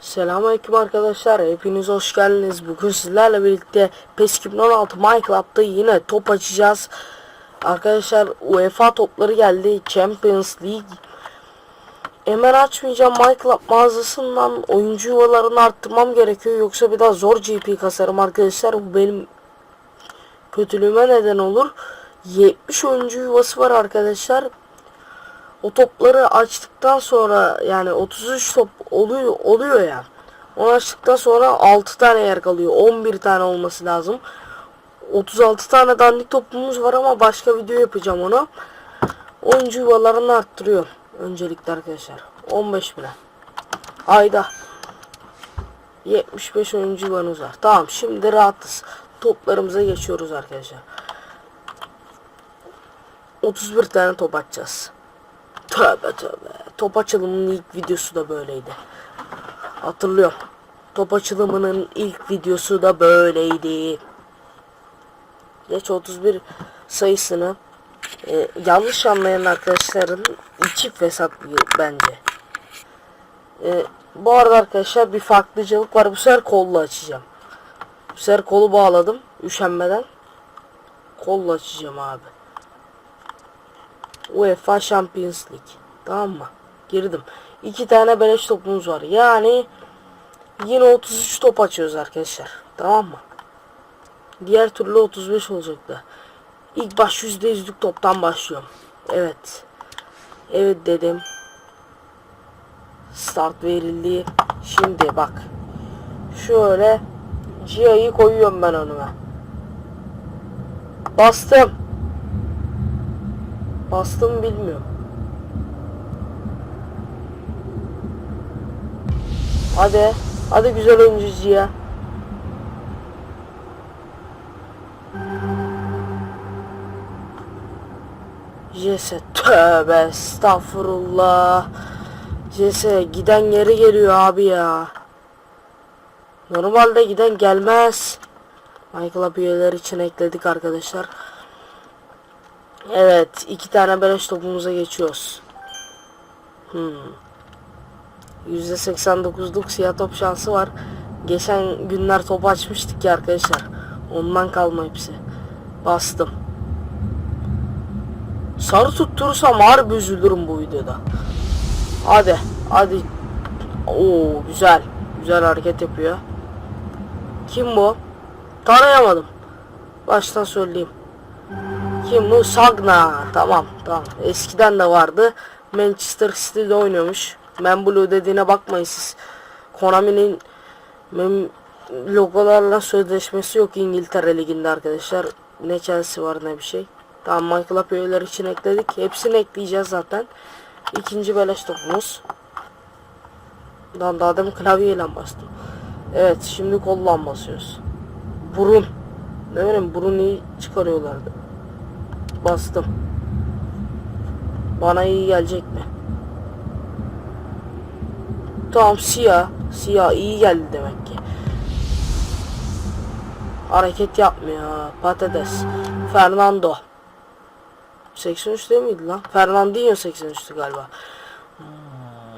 Selamünaleyküm arkadaşlar. Hepiniz hoş geldiniz. Bugün sizlerle birlikte PES 2016 Minecraft'ta yine top açacağız. Arkadaşlar UEFA topları geldi. Champions League. Hemen açmayacağım. Minecraft mağazasından oyuncu yuvalarını arttırmam gerekiyor. Yoksa bir daha zor GP kasarım arkadaşlar. Bu benim kötülüğüme neden olur. 70 oyuncu yuvası var arkadaşlar. O topları açtıktan sonra yani 33 top oluyor oluyor ya. Onu açtıktan sonra 6 tane yer kalıyor. 11 tane olması lazım. 36 tane dandik topumuz var ama başka video yapacağım onu. Oyuncu yuvalarını arttırıyor. Öncelikle arkadaşlar. 15 bile. Ayda. 75 oyuncu yuvanız var. Tamam şimdi rahatız. Toplarımıza geçiyoruz arkadaşlar. 31 tane top atacağız. Tövbe tövbe. Top açılımının ilk videosu da böyleydi. Hatırlıyorum. Top açılımının ilk videosu da böyleydi. Geç 31 sayısını e, yanlış anlayan arkadaşların içi fesat bence. E, bu arada arkadaşlar bir farklıcılık var. Bu sefer kolla açacağım. Bu sefer kolu bağladım. Üşenmeden. Kolla açacağım abi. UEFA Champions League. Tamam mı? Girdim. İki tane beleş topumuz var. Yani yine 33 top açıyoruz arkadaşlar. Tamam mı? Diğer türlü 35 olacaktı. İlk baş %100'lük toptan başlıyorum. Evet. Evet dedim. Start verildi. Şimdi bak. Şöyle Cia'yı koyuyorum ben önüme. Bastım. Bastım bilmiyorum. Hadi. Hadi güzel oyuncu ya. Jese tövbe estağfurullah. Jese giden geri geliyor abi ya. Normalde giden gelmez. Michael'a üyeler için ekledik arkadaşlar. Evet, iki tane beleş topumuza geçiyoruz. Hmm. %89'luk siyah top şansı var. Geçen günler top açmıştık ya arkadaşlar. Ondan kalma hepsi. Bastım. Sarı tutturursam harbi üzülürüm bu videoda. Hadi, hadi. Oo, güzel. Güzel hareket yapıyor. Kim bu? Tanıyamadım. Baştan söyleyeyim. Kim bu? Sagna. Tamam tamam. Eskiden de vardı. Manchester City'de oynuyormuş. Men Blue dediğine bakmayın siz. Konami'nin logolarla sözleşmesi yok İngiltere Ligi'nde arkadaşlar. Ne Chelsea var ne bir şey. Tamam Michael üyeler için ekledik. Hepsini ekleyeceğiz zaten. İkinci beleş topumuz. Daha, daha demin klavyeyle bastım. Evet şimdi kollan basıyoruz. Burun. Ne bileyim burun iyi çıkarıyorlardı. Bastım. Bana iyi gelecek mi? Tamam siyah. Siyah iyi geldi demek ki. Hareket yapmıyor. Patates. Fernando. 83 değil miydi lan? Fernandinho 83'tü galiba.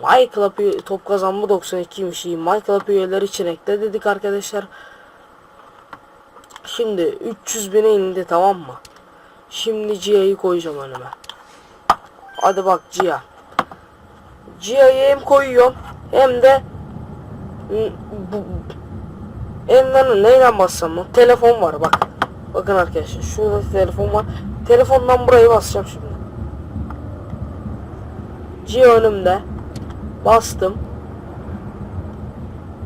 Michael Up top kazanma 92'ymiş iyi. Up üyeleri için ekle dedik arkadaşlar. Şimdi 300 bine indi tamam mı? Şimdi Cia'yı koyacağım önüme. Hadi bak Cia. Cia'yı hem koyuyorum hem de bu Elden neyle bassam mı? Telefon var bak. Bakın arkadaşlar şurada telefon var. Telefondan burayı basacağım şimdi. Cia önümde. Bastım.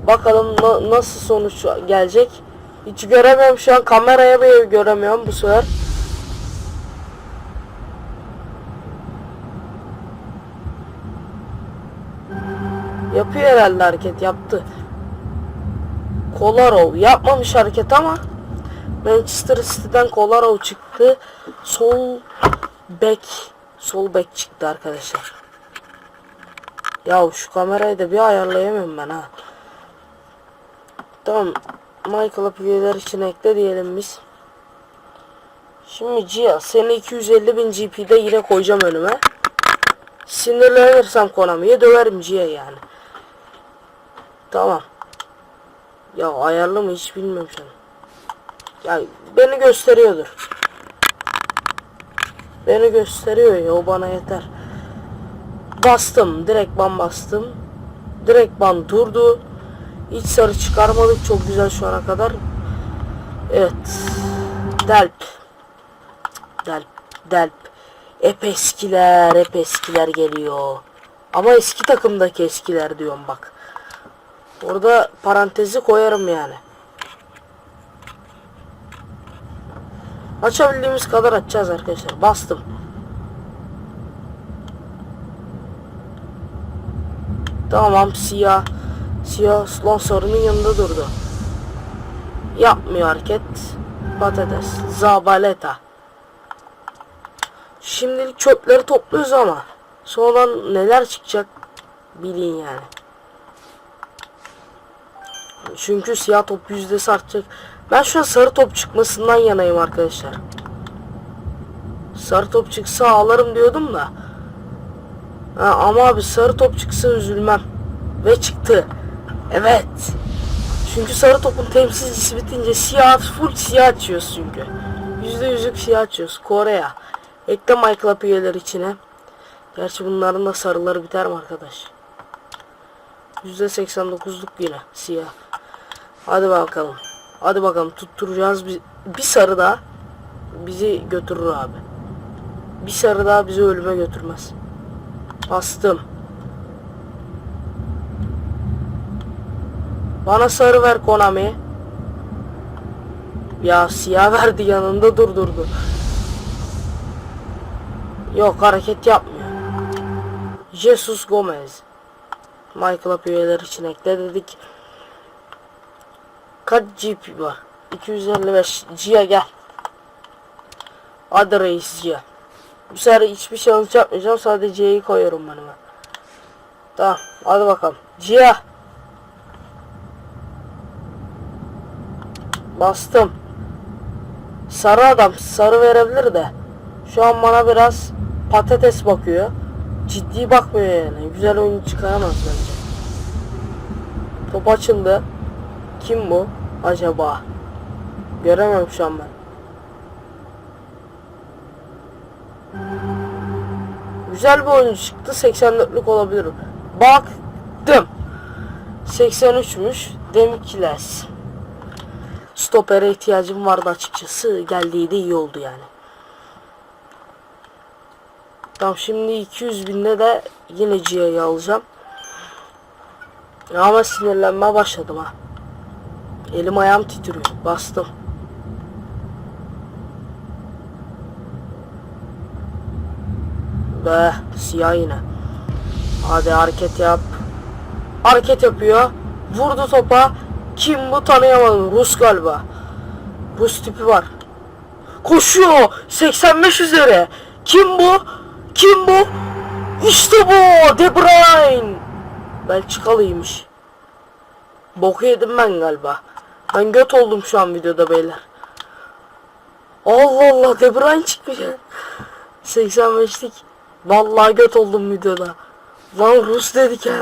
Bakalım na- nasıl sonuç gelecek. Hiç göremiyorum şu an kameraya bile göremiyorum bu sefer. Yapıyor herhalde hareket yaptı. Kolarov yapmamış hareket ama Manchester City'den Kolarov çıktı. Sol bek sol bek çıktı arkadaşlar. Ya şu kamerayı da bir ayarlayamıyorum ben ha. Tamam. Michael üyeler için ekle diyelim biz. Şimdi Cia seni 250 bin GP'de yine koyacağım önüme. Sinirlenirsem Konami'ye döverim Cia yani. Tamam. Ya ayarlı mı hiç bilmiyorum şu an. Ya beni gösteriyordur. Beni gösteriyor ya o bana yeter. Bastım. Direkt ban bastım. Direkt ban durdu. Hiç sarı çıkarmadık. Çok güzel şu ana kadar. Evet. Delp. Delp. Delp. Hep eskiler. Hep eskiler geliyor. Ama eski takımdaki eskiler diyorum bak. Orada parantezi koyarım yani. Açabildiğimiz kadar açacağız arkadaşlar. Bastım. Tamam siyah. Siyah sarının yanında durdu. Yapmıyor hareket. Patates. Zabaleta. Şimdilik çöpleri topluyoruz ama. Sonra neler çıkacak bilin yani. Çünkü siyah top yüzdesi artacak. Ben şu an sarı top çıkmasından yanayım arkadaşlar. Sarı top çıksa ağlarım diyordum da. Ha, ama abi sarı top çıksa üzülmem. Ve çıktı. Evet. Çünkü sarı topun temsilcisi bitince siyah full siyah açıyoruz çünkü. Yüzde yüzlük siyah açıyoruz. Korea. Ekle MyClub üyeleri içine. Gerçi bunların da sarıları biter mi arkadaş? Yüzde 89'luk yine siyah. Hadi bakalım. Hadi bakalım tutturacağız bir, bir sarı daha bizi götürür abi. Bir sarı daha bizi ölüme götürmez. Bastım. Bana sarı ver Konami. Ya siyah verdi yanında durdurdu. Yok hareket yapmıyor. Jesus Gomez. Michael üyeler için ekle dedik. Kaç GP var? 255. Cia gel. Hadi reis Cia. Bu sefer hiçbir şey yapmayacağım. Sadece Cia'yı koyuyorum ben hemen. Tamam. Hadi bakalım. Cia. Bastım. Sarı adam. Sarı verebilir de. Şu an bana biraz patates bakıyor. Ciddi bakmıyor yani. Güzel oyun çıkaramaz bence. Top açıldı. Kim bu acaba? Göremem şu an ben. Güzel bir oyuncu çıktı. 84'lük olabilir. Baktım. 83'müş. Demikles. Stopere ihtiyacım vardı açıkçası. Geldiği de iyi oldu yani. Tamam şimdi 200 binde de yine Cia'yı alacağım. Ama sinirlenmeye başladım ha. Elim ayağım titriyor. Bastım. Be siyah yine. Hadi hareket yap. Hareket yapıyor. Vurdu topa. Kim bu tanıyamadım. Rus galiba. Rus tipi var. Koşuyor. 85 üzeri. Kim bu? Kim bu? İşte bu. De Bruyne. Belçikalıymış. Boku yedim ben galiba. Ben göt oldum şu an videoda beyler. Allah Allah De Bruyne çıkmış. 85'lik. Vallahi göt oldum videoda. Lan Rus dedik ha.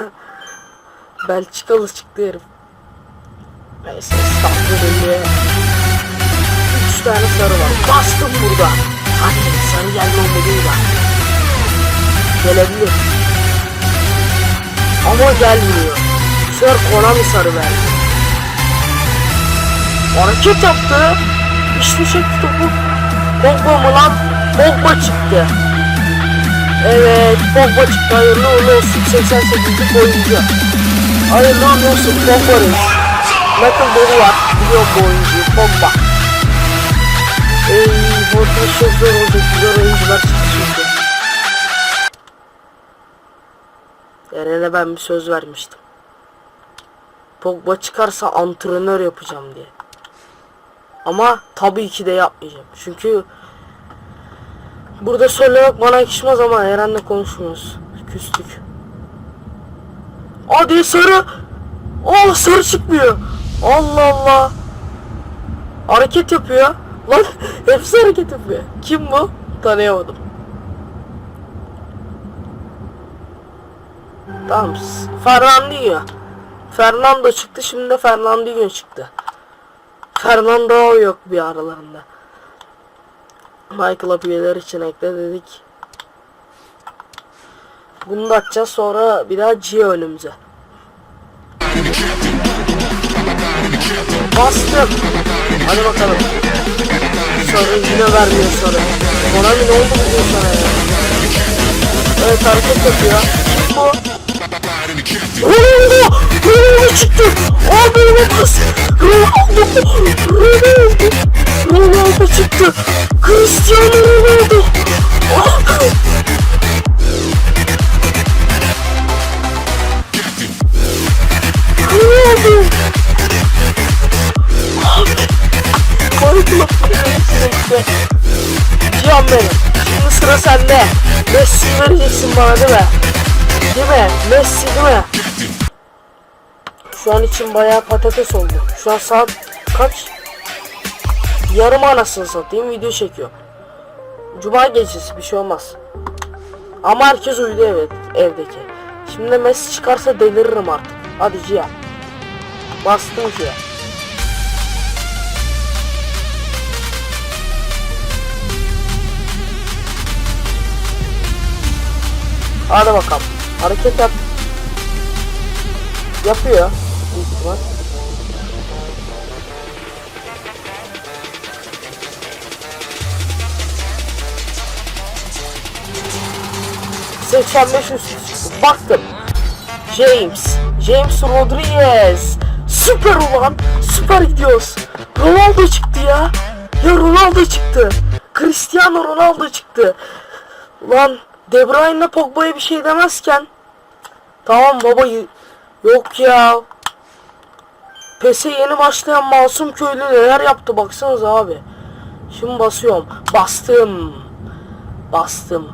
Belçikalı çıktı herif. Neyse belli. Üç tane sarı var. Bastım burada. Hadi sarı gelme umuduyla. Gelebilir. Ama gelmiyor. Sefer Konami sarı verdi. Hareket yaptı. İşte çekti topu. Pogba mı lan? Pogba çıktı. Evet Pogba çıktı. Hayırlı uğurlu olsun. 88'lik oyuncu. Hayırlı uğurlu olsun Pogba reis. Michael Dolu var. Biliyorum bu oyuncuyu. Pogba. Ey bu ortamı çok zor olacak. Güzel oyuncular çıktı şimdi. Eren'e ben bir söz vermiştim. Pogba çıkarsa antrenör yapacağım diye. Ama tabii ki de yapmayacağım. Çünkü burada söylemek bana yakışmaz ama Eren'le konuşmuyoruz. Küstük. Hadi sarı. Oh sarı çıkmıyor. Allah Allah. Hareket yapıyor. Lan hepsi hareket yapıyor. Kim bu? Tanıyamadım. Tamam. Fernandinho. Fernando çıktı şimdi de Fernandinho çıktı. Fernando yok bir aralarında. Michael üyeler için ekle dedik. Bunu da atacağız sonra bir daha G önümüze. Bastım. Hadi bakalım. Sonra yine vermiyor sonra. Konami ne oldu bugün sana ya? Evet hareket yapıyor. Ronaldo! Ronaldo çıktı! Abi olamaz! Ronaldo! Ronaldo! Ronaldo çıktı! Cristiano Ronaldo! Ah! Ronaldo! Sürekli. Cihan benim. Şimdi sıra sende. Messi vereceksin bana değil mi? Değil mi? Messi değil mi? Şu an için bayağı patates oldu. Şu an saat kaç? Yarım anasını satayım video çekiyor. Cuma gecesi bir şey olmaz. Ama herkes uyudu evet evdeki. Şimdi Messi çıkarsa deliririm artık. Hadi Cihan. Bastım ki. Hadi bakalım. Hareket yap. Yapıyor. Büyük ihtimal. ...85 üstü çıktı. Baktım. James. James Rodriguez. Süper ulan. Süper gidiyoruz. Ronaldo çıktı ya. Ya Ronaldo çıktı. Cristiano Ronaldo çıktı. Ulan De Bruyne'le Pogba'ya bir şey demezken Tamam baba Yok ya. PES'e yeni başlayan masum köylü neler yaptı baksanıza abi. Şimdi basıyorum. Bastım. Bastım.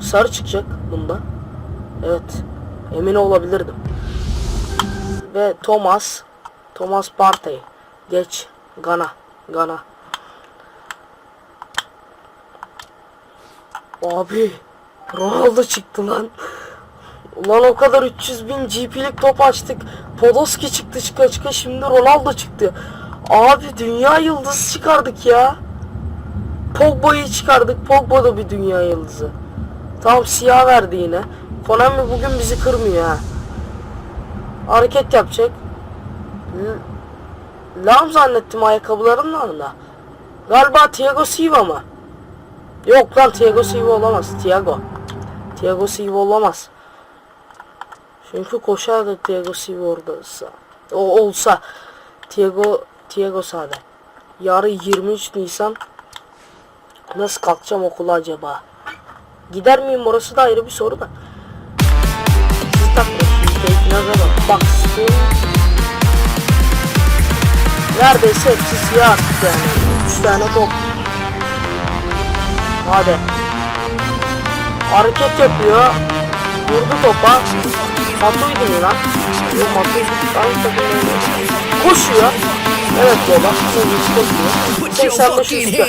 Sarı çıkacak bunda. Evet. Emin olabilirdim. Ve Thomas Thomas Partey. Geç. Gana. Gana Abi Ronaldo çıktı lan. Ulan o kadar 300 bin GP'lik top açtık. Podolski çıktı çıka çıka şimdi Ronaldo çıktı. Abi dünya yıldızı çıkardık ya. Pogba'yı çıkardık. Pogba da bir dünya yıldızı. Tamam siyah verdi yine. Konami bugün bizi kırmıyor ha. Hareket yapacak. Lam zannettim ayakkabılarının da. Galiba Thiago Silva mı? Yok lan Thiago Silva olamaz. Thiago. Thiago Silva olamaz. Çünkü koşar da Thiago Silva orada. O olsa. Thiago Thiago sade. Yarın 23 Nisan nasıl kalkacağım okula acaba? Gider miyim orası da ayrı bir soru da. Siz takmıyorsunuz. Baksın. Neredeyse hepsi siyah yani. 3 tane top. Hadi. Hareket yapıyor. Vurdu topa. Matuidi mi lan? Yok Matuidi. Hangi takımda? Koşuyor. Evet baba. Sevgisi koşuyor. Put your 85 fucking üstü.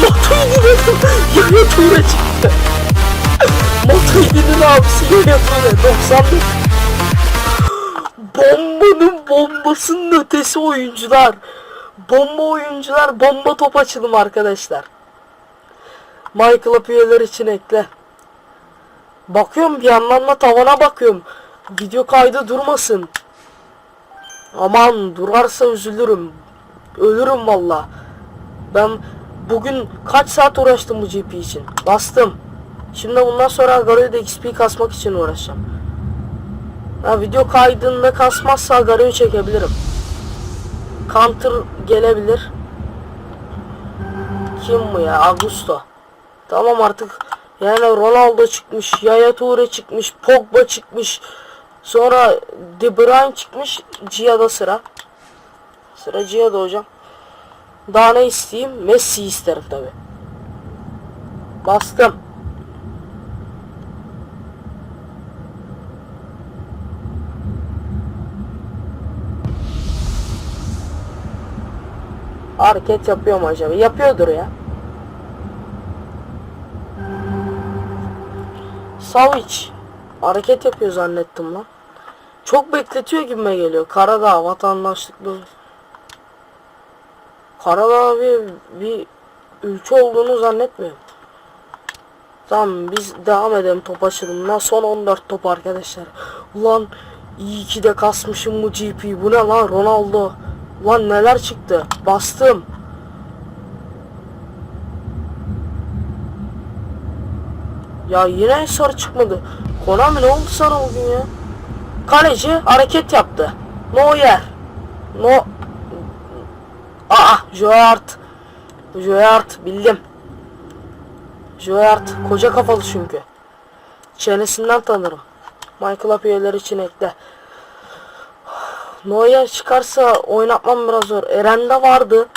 Matuidi dedim. Yaya Ture çıktı. Matuidi'nin abisi Yaya Ture. 91. Bombanın bombasının ötesi oyuncular. Bomba oyuncular bomba top açılım arkadaşlar. Michael üyeler için ekle. Bakıyorum bir yandan da tavana bakıyorum. Video kaydı durmasın. Aman durarsa üzülürüm. Ölürüm valla. Ben bugün kaç saat uğraştım bu GP için. Bastım. Şimdi bundan sonra Agaro'da XP kasmak için uğraşacağım. Ha, video kaydında kasmazsa Agaro'yu çekebilirim. Counter gelebilir. Kim bu ya? Augusto. Tamam artık. Yani Ronaldo çıkmış, Yaya Toure çıkmış, Pogba çıkmış. Sonra De Bruyne çıkmış. Gia'da sıra. Sıra Gia'da hocam. Daha ne isteyeyim? Messi isterim tabi. Bastım. Hareket yapıyor mu acaba? Yapıyordur ya. Savic. Hareket yapıyor zannettim lan. Çok bekletiyor gibime geliyor. Karadağ vatandaşlıklı. Karadağ bir, bir ülke olduğunu zannetmiyorum. Tamam biz devam edelim top açılımına. Son 14 top arkadaşlar. Ulan iyi ki de kasmışım bu GP. Bu ne lan Ronaldo. Ulan neler çıktı. Bastım. Ya yine sarı çıkmadı. Konami ne oldu sana bugün ya? Kaleci hareket yaptı. No yer. No. Aa, Joart. Joart bildim. Joart koca kafalı çünkü. Çenesinden tanırım. Michael üyeleri için ekle. Neuer çıkarsa oynatmam biraz zor. Eren'de vardı.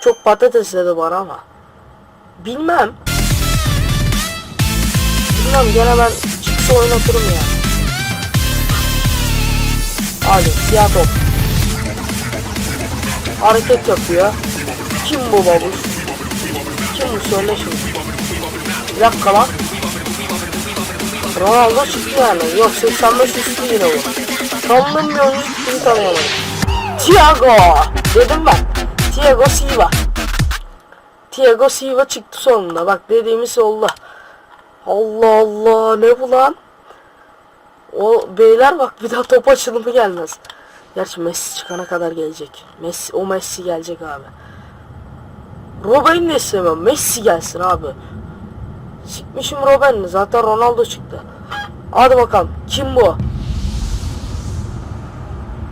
Çok patates dedi bana ama. Bilmem. Bilmem gene ben çıksa oynatırım ya. Hadi siyah top. Hareket yapıyor. Kim bu babuş? Kim bu söyle şimdi. Bir dakika lan. Ronaldo çıktı yani. Yok 85 üstü yine bu. Oyuncu çıktığını tanıyamadım. Thiago! Dedim ben. Thiago Silva. Thiago Silva çıktı sonunda. Bak dediğimiz oldu. Allah Allah ne bu lan? O beyler bak bir daha top açılımı gelmez. Gerçi Messi çıkana kadar gelecek. Messi o Messi gelecek abi. Robben'i de istemem. Messi gelsin abi. Çıkmışım Robben'i. Zaten Ronaldo çıktı. Hadi bakalım. Kim bu?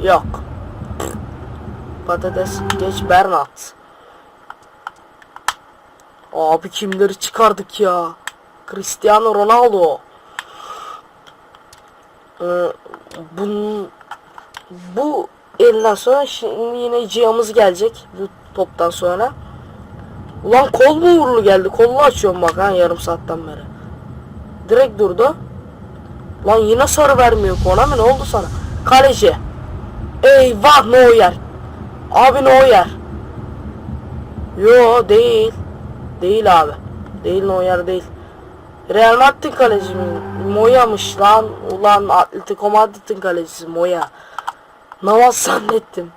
Yok. Patates. Geç Bernat. Abi kimleri çıkardık ya? Cristiano Ronaldo. Ee, bunun bu elden sonra şimdi yine cihazımız gelecek bu toptan sonra. Ulan kol mu uğurlu geldi? Kolunu açıyorum bak ha yarım saatten beri. Direkt durdu. Lan yine sarı vermiyor Konami ne oldu sana? Kaleci. Eyvah Neuer. Abi Neuer. Yo değil. Değil abi. Değil Neuer değil. Real Madrid kaleci mi? Moya'mış lan. Ulan Atletico Madrid'in kalecisi Moya. Navas zannettim.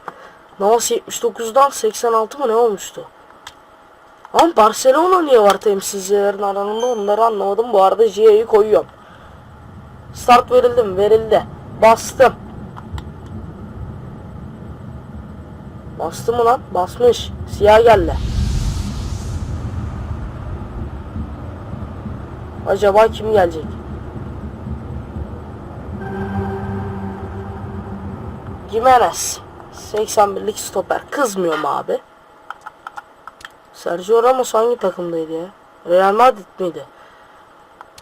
Navas 79'dan 86 mı ne olmuştu? Ama Barcelona niye var temsilcilerin aranında onları anlamadım. Bu arada J'yi koyuyorum. Start verildi mi? Verildi. Bastım. Bastı mı lan? Basmış. Siyah geldi. Acaba kim gelecek? Jimenez. 81'lik stoper. Kızmıyorum abi. Sergio Ramos hangi takımdaydı ya? Real Madrid miydi?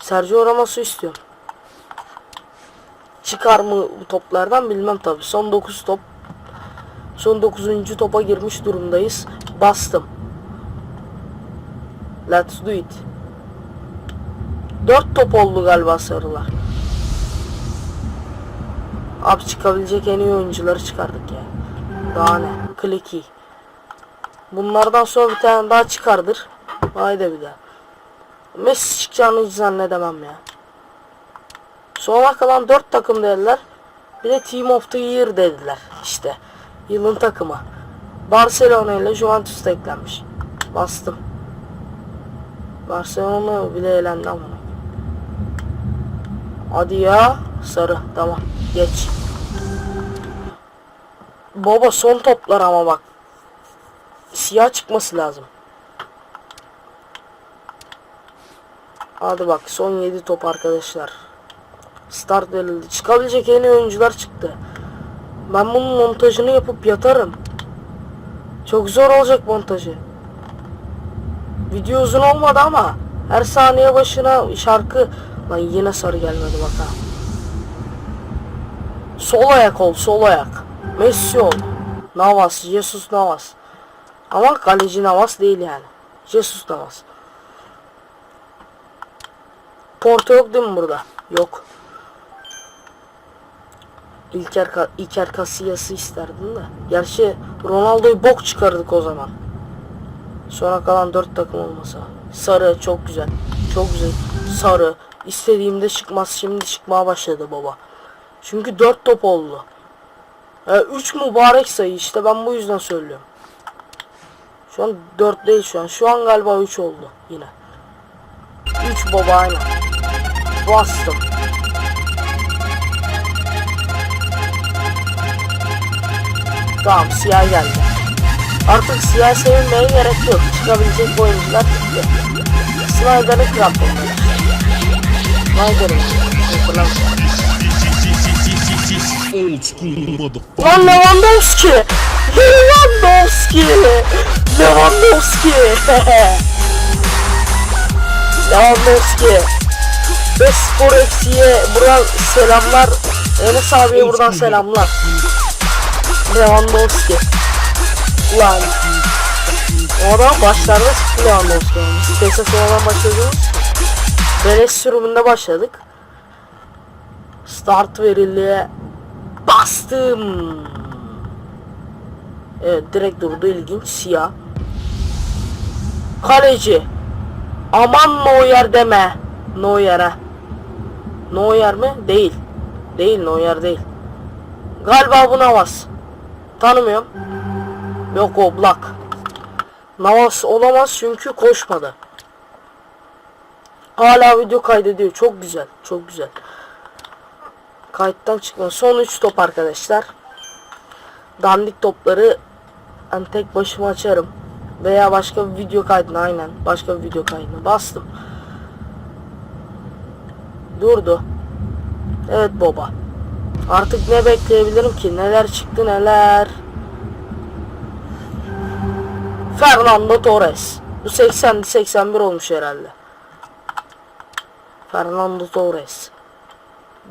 Sergio Ramos'u istiyorum. Çıkar mı bu toplardan bilmem tabi. Son 9 top. Son 9. topa girmiş durumdayız. Bastım. Let's do it. 4 top oldu galiba sarılar. Abi çıkabilecek en iyi oyuncuları çıkardık ya. Daha ne? Kliki. Bunlardan sonra bir tane daha çıkardır. Haydi bir daha. Messi çıkacağını hiç zannedemem ya. Sonra kalan 4 takım dediler. Bir de Team of the Year dediler. İşte. Yılın takımı. Barcelona ile Juventus da eklenmiş. Bastım. Barcelona bile elendi ama. Hadi ya. Sarı. Tamam. Geç. Baba son toplar ama bak. Siyah çıkması lazım. Hadi bak son 7 top arkadaşlar. Start verildi. Çıkabilecek en iyi oyuncular çıktı. Ben bunun montajını yapıp yatarım. Çok zor olacak montajı. Video uzun olmadı ama her saniye başına şarkı lan yine sarı gelmedi bak ha. Sol ayak ol, sol ayak. Messi ol. Navas, Jesus Navas. Ama kaleci Navas değil yani. Jesus Navas. Porto yok değil mi burada? Yok. İlker, Ka- İlker Casillas'ı isterdim de. Gerçi Ronaldo'yu bok çıkardık o zaman. Sonra kalan 4 takım olmasa. Sarı çok güzel. çok güzel. Sarı. İstediğimde çıkmaz. Şimdi çıkmaya başladı baba. Çünkü 4 top oldu. 3 mübarek sayı işte ben bu yüzden söylüyorum. Şu an 4 değil şu an. Şu an galiba 3 oldu yine. 3 baba aynen. Bastım. Tamam siyah geldi. Artık siyah sevinmeye gerek yok. Çıkabilecek oyuncular çıktı. Snyder'ı kramponu. Snyder'ı. Sıfırlamış. Old school motherfucker. Lan Lewandowski! Lewandowski! Lewandowski! Lewandowski! Ve Spor FC'ye buradan selamlar. Enes abiye buradan selamlar. Lewandowski. Ulan. O adam başlarda çıktı Lewandowski. Biz PES'e sonradan başladığımız. Beleş sürümünde başladık. Start verildi. Bastım. Evet direkt durdu ilginç siyah. Kaleci. Aman Neuer deme. Neuer'e. Neuer mi? Değil. Değil Neuer değil. Galiba bu Navas. Tanımıyorum. Yok o Black. Navas olamaz çünkü koşmadı. Hala video kaydediyor. Çok güzel. Çok güzel. Kayıttan çıkma. Son 3 top arkadaşlar. Dandik topları ben tek başıma açarım. Veya başka bir video kaydına aynen. Başka bir video kaydına bastım. Durdu. Evet baba. Artık ne bekleyebilirim ki? Neler çıktı neler. Fernando Torres. Bu 80 81 olmuş herhalde. Fernando Torres.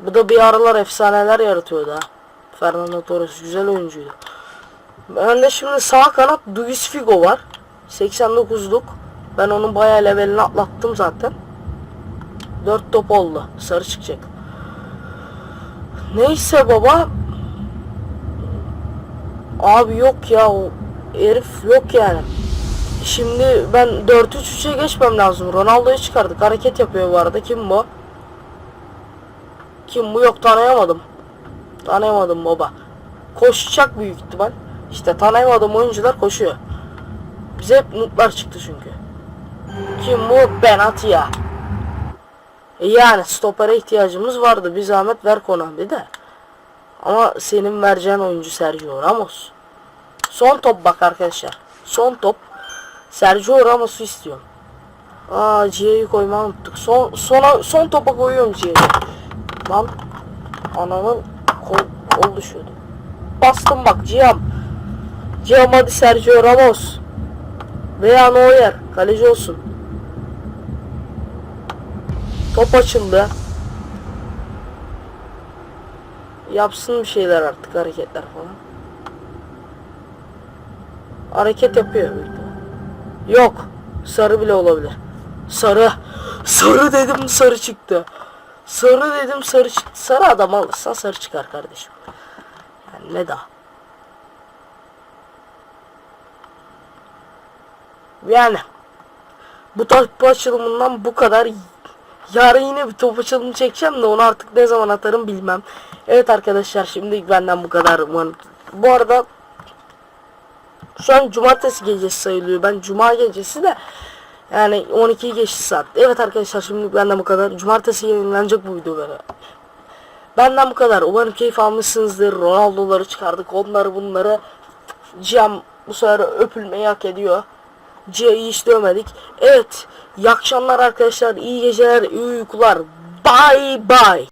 Bu da bir aralar efsaneler yaratıyordu ha. Fernando Torres güzel oyuncuydu. Ben de şimdi sağ kanat Luis Figo var. 89'luk. Ben onun bayağı levelini atlattım zaten. 4 top oldu. Sarı çıkacak. Neyse baba. Abi yok ya o herif yok yani. Şimdi ben 4-3-3'e geçmem lazım. Ronaldo'yu çıkardık. Hareket yapıyor bu arada. Kim bu? Kim bu yok tanıyamadım. Tanıyamadım baba. Koşacak büyük ihtimal. İşte tanıyamadığım oyuncular koşuyor. Bize hep nutlar çıktı çünkü. Kim bu? Benatia. E yani stopere ihtiyacımız vardı. Bir zahmet ver Konami de. Ama senin vereceğin oyuncu Sergio Ramos. Son top bak arkadaşlar. Son top. Sergio Ramos'u istiyorum. Aa Cia'yı koymayı unuttuk. Son, sona, son topa koyuyorum Cia'yı. Lan ananın kol, kol düşüyordu. Bastım bak Ciam. Ciam hadi Sergio Ramos. Veya Neuer. Kaleci olsun. Top açıldı. Yapsın bir şeyler artık hareketler falan. Hareket yapıyor. Yok. Sarı bile olabilir. Sarı. Sarı dedim sarı çıktı. Sarı dedim sarı çıktı. Sarı adam alırsan sarı çıkar kardeşim. Yani ne daha. Yani bu top açılımından bu kadar Yarın yine bir top açılımı çekeceğim de onu artık ne zaman atarım bilmem. Evet arkadaşlar şimdi benden bu kadar. Bu arada şu an cumartesi gecesi sayılıyor. Ben cuma gecesi de yani 12 geçti saat. Evet arkadaşlar şimdi benden bu kadar. Cumartesi yayınlanacak bu video böyle. Benden bu kadar. Umarım keyif almışsınızdır. Ronaldo'ları çıkardık. Onları bunları. Cam bu sefer öpülmeyi hak ediyor. Cia'yı hiç dövmedik. Evet. İyi akşamlar arkadaşlar. iyi geceler. iyi uykular. Bye bye.